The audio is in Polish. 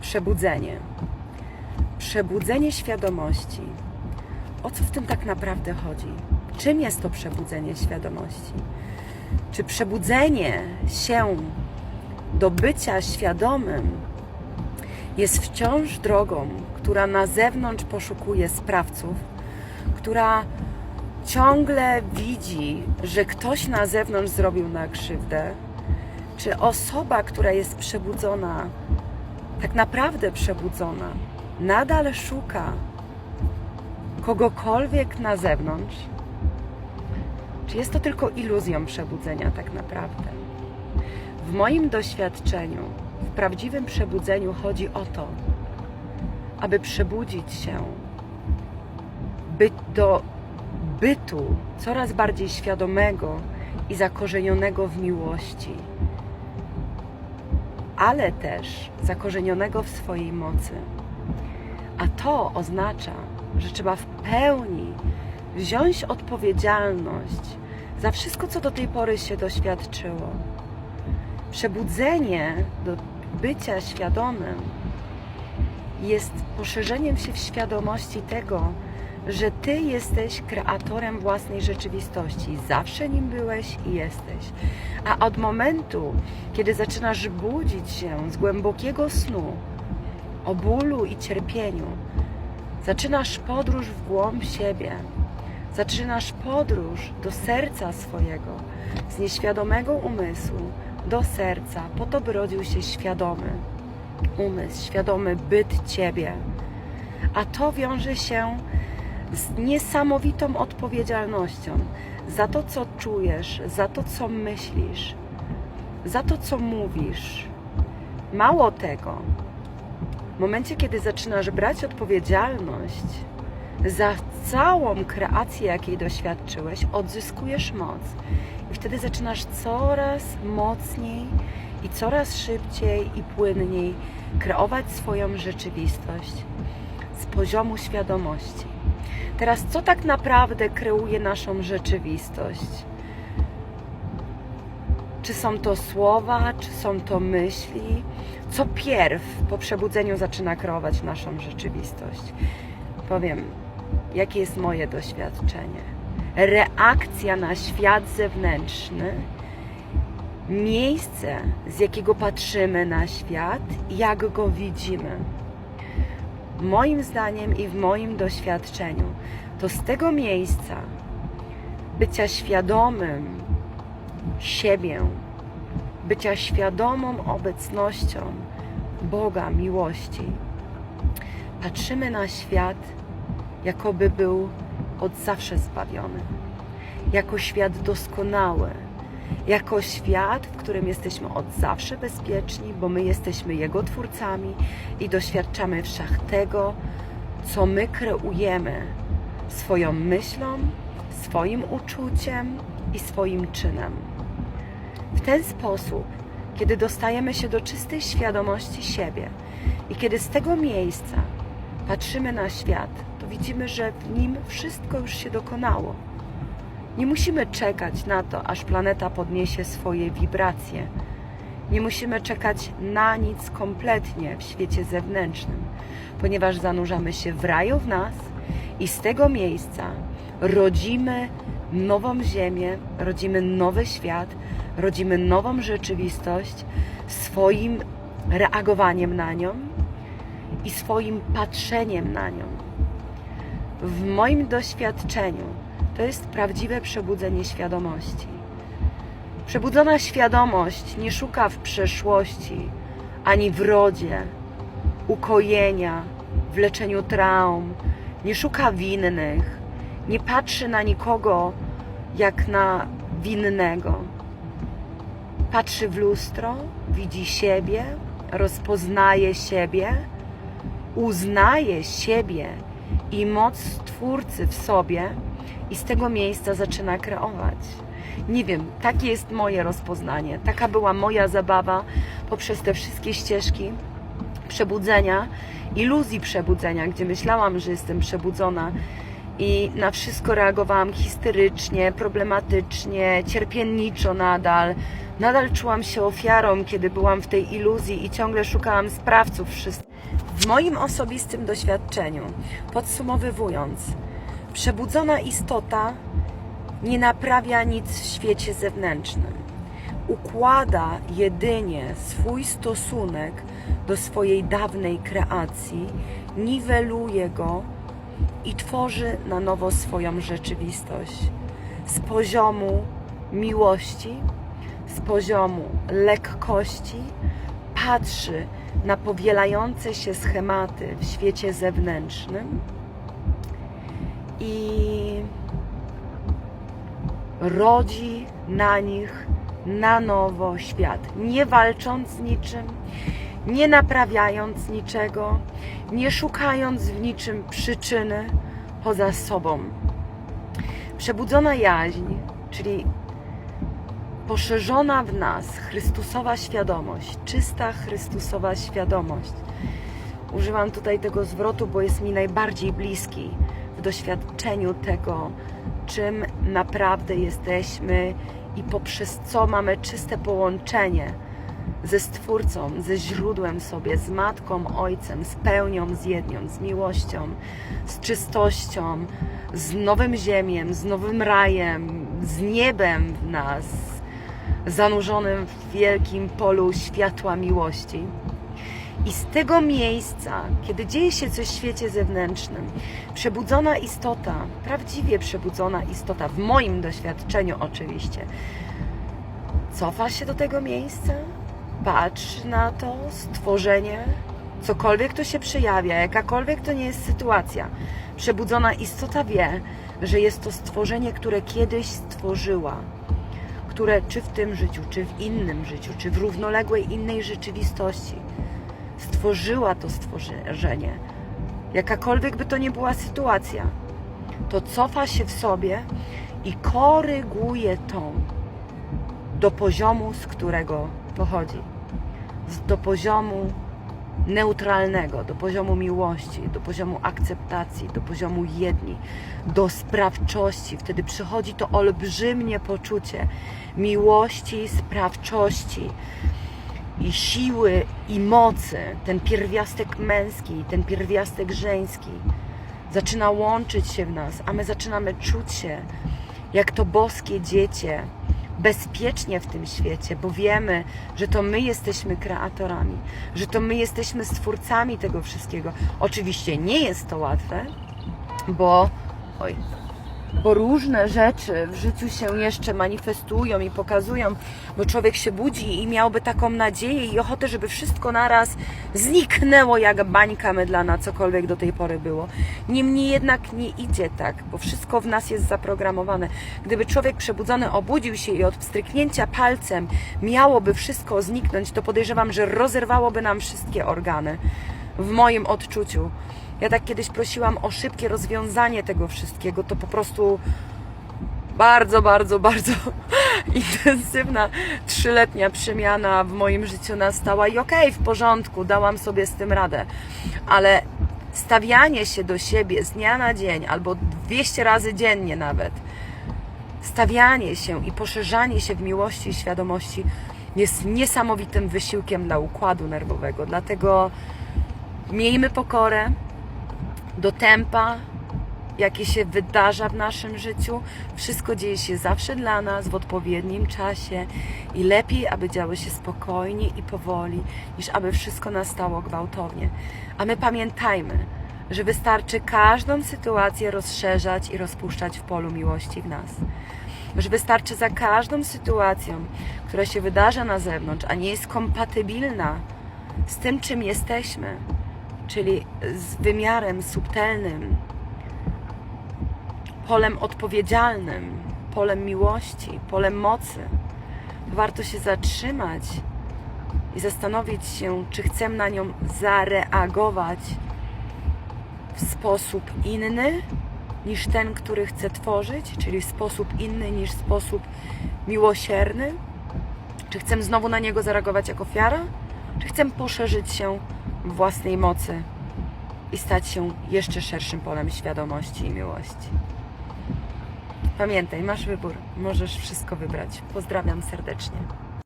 Przebudzenie. Przebudzenie świadomości. O co w tym tak naprawdę chodzi? Czym jest to przebudzenie świadomości? Czy przebudzenie się do bycia świadomym jest wciąż drogą, która na zewnątrz poszukuje sprawców, która ciągle widzi, że ktoś na zewnątrz zrobił na krzywdę? Czy osoba, która jest przebudzona, tak naprawdę przebudzona, nadal szuka kogokolwiek na zewnątrz? Czy jest to tylko iluzją przebudzenia tak naprawdę? W moim doświadczeniu, w prawdziwym przebudzeniu chodzi o to, aby przebudzić się by, do bytu coraz bardziej świadomego i zakorzenionego w miłości, ale też zakorzenionego w swojej mocy. A to oznacza, że trzeba w pełni wziąć odpowiedzialność za wszystko, co do tej pory się doświadczyło. Przebudzenie do bycia świadomym jest poszerzeniem się w świadomości tego, że Ty jesteś kreatorem własnej rzeczywistości. Zawsze nim byłeś i jesteś. A od momentu, kiedy zaczynasz budzić się z głębokiego snu o bólu i cierpieniu, zaczynasz podróż w głąb siebie. Zaczynasz podróż do serca swojego, z nieświadomego umysłu do serca, po to, by rodził się świadomy umysł, świadomy byt Ciebie. A to wiąże się z niesamowitą odpowiedzialnością za to, co czujesz, za to, co myślisz, za to, co mówisz. Mało tego, w momencie, kiedy zaczynasz brać odpowiedzialność za całą kreację, jakiej doświadczyłeś, odzyskujesz moc. I wtedy zaczynasz coraz mocniej i coraz szybciej i płynniej kreować swoją rzeczywistość z poziomu świadomości. Teraz, co tak naprawdę kreuje naszą rzeczywistość? Czy są to słowa, czy są to myśli? Co pierw po przebudzeniu zaczyna kreować naszą rzeczywistość? Powiem, jakie jest moje doświadczenie. Reakcja na świat zewnętrzny, miejsce, z jakiego patrzymy na świat, jak go widzimy. Moim zdaniem i w moim doświadczeniu, to z tego miejsca bycia świadomym siebie, bycia świadomą obecnością Boga, miłości, patrzymy na świat, jakoby był od zawsze zbawiony, jako świat doskonały, jako świat, w którym jesteśmy od zawsze bezpieczni, bo my jesteśmy Jego twórcami i doświadczamy wszak tego, co my kreujemy swoją myślą, swoim uczuciem i swoim czynem. W ten sposób, kiedy dostajemy się do czystej świadomości siebie i kiedy z tego miejsca patrzymy na świat, to widzimy, że w nim wszystko już się dokonało. Nie musimy czekać na to, aż planeta podniesie swoje wibracje. Nie musimy czekać na nic kompletnie w świecie zewnętrznym, ponieważ zanurzamy się w raju w nas i z tego miejsca rodzimy nową Ziemię, rodzimy nowy świat, rodzimy nową rzeczywistość swoim reagowaniem na nią i swoim patrzeniem na nią. W moim doświadczeniu to jest prawdziwe przebudzenie świadomości. Przebudzona świadomość nie szuka w przeszłości ani w rodzie ukojenia, w leczeniu traum, nie szuka winnych, nie patrzy na nikogo jak na winnego. Patrzy w lustro, widzi siebie, rozpoznaje siebie, uznaje siebie i moc Twórcy w sobie i z tego miejsca zaczyna kreować. Nie wiem, takie jest moje rozpoznanie. Taka była moja zabawa poprzez te wszystkie ścieżki przebudzenia, iluzji przebudzenia, gdzie myślałam, że jestem przebudzona i na wszystko reagowałam histerycznie, problematycznie, cierpienniczo nadal. Nadal czułam się ofiarą, kiedy byłam w tej iluzji i ciągle szukałam sprawców wszystkich. W moim osobistym doświadczeniu, podsumowywując, przebudzona istota nie naprawia nic w świecie zewnętrznym. Układa jedynie swój stosunek do swojej dawnej kreacji, niweluje go i tworzy na nowo swoją rzeczywistość z poziomu miłości, z poziomu lekkości, patrzy na powielające się schematy w świecie zewnętrznym i rodzi na nich na nowo świat, nie walcząc z niczym, nie naprawiając niczego, nie szukając w niczym przyczyny poza sobą. Przebudzona jaźń, czyli poszerzona w nas Chrystusowa świadomość, czysta Chrystusowa świadomość. Używam tutaj tego zwrotu, bo jest mi najbardziej bliski w doświadczeniu tego, czym naprawdę jesteśmy i poprzez co mamy czyste połączenie ze Stwórcą, ze źródłem sobie, z Matką, Ojcem, z pełnią, z jednią, z miłością, z czystością, z nowym ziemiem, z nowym rajem, z niebem w nas, zanurzonym w wielkim polu światła miłości. I z tego miejsca, kiedy dzieje się coś w świecie zewnętrznym, przebudzona istota, prawdziwie przebudzona istota, w moim doświadczeniu oczywiście, cofa się do tego miejsca, patrzy na to stworzenie, cokolwiek to się przejawia, jakakolwiek to nie jest sytuacja. Przebudzona istota wie, że jest to stworzenie, które kiedyś stworzyła, które czy w tym życiu, czy w innym życiu, czy w równoległej innej rzeczywistości stworzyła to stworzenie, jakakolwiek by to nie była sytuacja, to cofa się w sobie i koryguje tą do poziomu, z którego pochodzi. Do poziomu neutralnego, do poziomu miłości, do poziomu akceptacji, do poziomu jedni, do sprawczości. Wtedy przychodzi to olbrzymie poczucie miłości, sprawczości i siły i mocy, ten pierwiastek męski, ten pierwiastek żeński zaczyna łączyć się w nas, a my zaczynamy czuć się jak to boskie dziecię, bezpiecznie w tym świecie, bo wiemy, że to my jesteśmy kreatorami, że to my jesteśmy stwórcami tego wszystkiego. Oczywiście nie jest to łatwe, bo oj, bo różne rzeczy w życiu się jeszcze manifestują i pokazują, bo człowiek się budzi i miałby taką nadzieję i ochotę, żeby wszystko naraz zniknęło jak bańka mydlana, cokolwiek do tej pory było. Niemniej jednak nie idzie tak, bo wszystko w nas jest zaprogramowane. Gdyby człowiek przebudzony obudził się i od pstryknięcia palcem miałoby wszystko zniknąć, to podejrzewam, że rozerwałoby nam wszystkie organy. W moim odczuciu. Ja tak kiedyś prosiłam o szybkie rozwiązanie tego wszystkiego, to po prostu bardzo, bardzo, bardzo intensywna trzyletnia przemiana w moim życiu nastała i okej, w porządku, dałam sobie z tym radę, ale stawianie się do siebie z dnia na dzień albo 200 razy dziennie nawet, stawianie się i poszerzanie się w miłości i świadomości jest niesamowitym wysiłkiem dla układu nerwowego. Dlatego miejmy pokorę do tempa, jakie się wydarza w naszym życiu. Wszystko dzieje się zawsze dla nas w odpowiednim czasie i lepiej, aby działy się spokojnie i powoli, niż aby wszystko nastało gwałtownie. A my pamiętajmy, że wystarczy każdą sytuację rozszerzać i rozpuszczać w polu miłości w nas. Że wystarczy za każdą sytuacją, która się wydarza na zewnątrz, a nie jest kompatybilna z tym, czym jesteśmy, czyli z wymiarem subtelnym, polem odpowiedzialnym, polem miłości, polem mocy. Warto się zatrzymać i zastanowić się, czy chcę na nią zareagować w sposób inny niż ten, który chcę tworzyć, czyli w sposób inny niż sposób miłosierny. Czy chcę znowu na niego zareagować jako ofiara, czy chcę poszerzyć się własnej mocy i stać się jeszcze szerszym polem świadomości i miłości. Pamiętaj, masz wybór, możesz wszystko wybrać. Pozdrawiam serdecznie.